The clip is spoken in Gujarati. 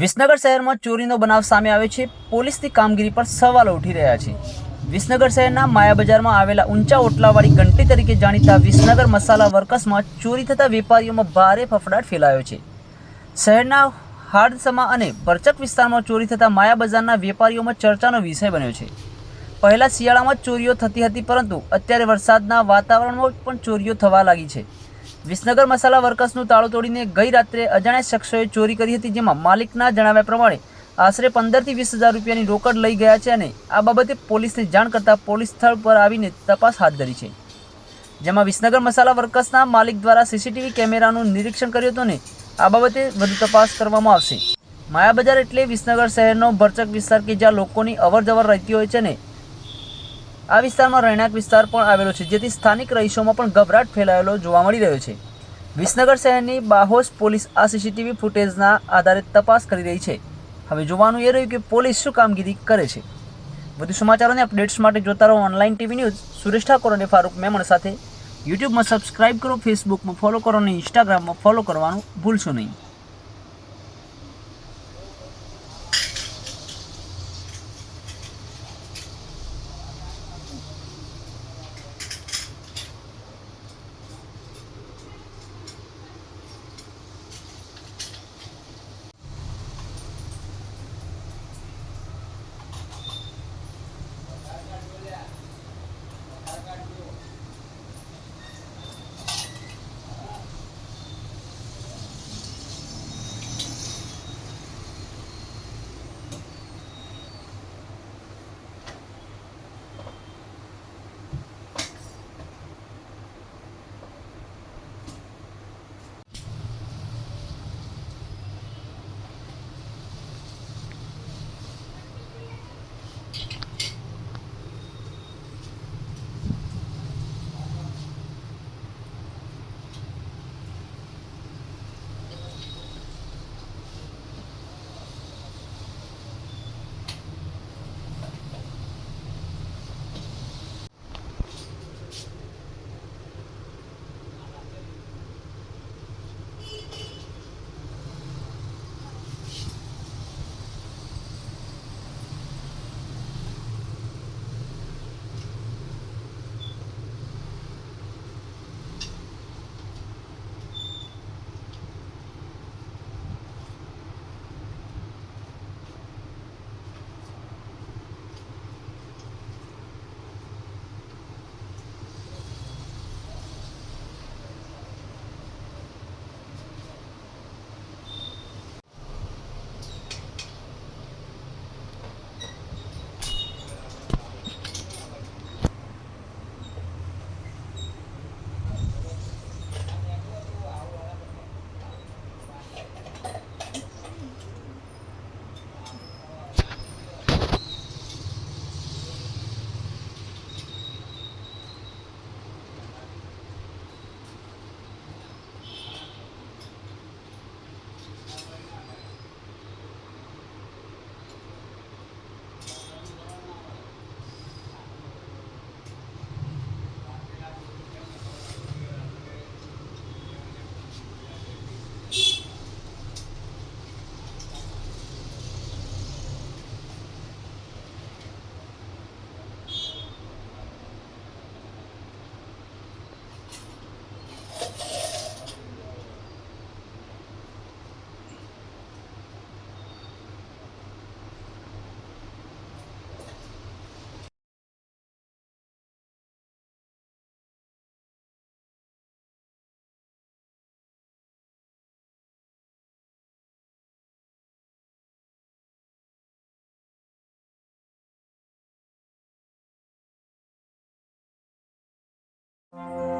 વિસનગર શહેરમાં ચોરીનો બનાવ સામે આવ્યો છે. પોલીસની કામગીરી પર સવાલો ઉઠી રહ્યા છે. વિસનગર શહેરના માયા બજારમાં આવેલા ઊંચા ઓટલાવાળી ઘંટી તરીકે જાણીતા વિસનગર મસાલા વર્કસમાં ચોરી થતા વેપારીઓમાં ભારે ફફડાટ ફેલાયો છે. શહેરના હાડસમા અને પરચક વિસ્તારમાં ચોરી થતા માયા બજારના વેપારીઓમાં ચર્ચાનો વિષય બન્યો છે. પહેલાં શિયાળામાં ચોરીઓ થતી હતી, પરંતુ અત્યારે વરસાદના વાતાવરણમાં પણ ચોરીઓ થવા લાગી છે. વિસનગર મસાલા વર્કર્સનું તાળું તોડીને ગઈ રાત્રે અજાણ્યા શખ્સોએ ચોરી કરી હતી, જેમાં માલિકના જણાવ્યા પ્રમાણે આશરે પંદરથી વીસ હજાર રૂપિયાની રોકડ લઈ ગયા છે અને આ બાબતે પોલીસને જાણ કરતાં પોલીસ સ્થળ પર આવીને તપાસ હાથ ધરી છે. જેમાં વિસનગર મસાલા વર્કર્સના માલિક દ્વારા સીસીટીવી કેમેરાનું નિરીક્ષણ કર્યું હતું ને આ બાબતે વધુ તપાસ કરવામાં આવશે. માયા બજાર એટલે વિસનગર શહેરનો ભરચક વિસ્તાર કે જ્યાં લોકોની અવર જવર રહેતી હોય છે ને આ વિસ્તારમાં રહેણાંક વિસ્તાર પણ આવેલો છે, જેથી સ્થાનિક રહીશોમાં પણ ગભરાટ ફેલાયેલો જોવા મળી રહ્યો છે. વિસનગર શહેરની બાહોશ પોલીસ આ સીસીટીવી ફૂટેજના આધારે તપાસ કરી રહી છે. હવે જોવાનું એ રહ્યું કે પોલીસ શું કામગીરી કરે છે. વધુ સમાચારોને અપડેટ્સ માટે જોતા રહો online TV news, Suresh Thakor અને ફારૂક મેમણ સાથે. યુટ્યુબમાં સબસ્ક્રાઇબ કરો, ફેસબુકમાં ફોલો કરો અને ઇન્સ્ટાગ્રામમાં ફોલો કરવાનું ભૂલશો નહીં. Música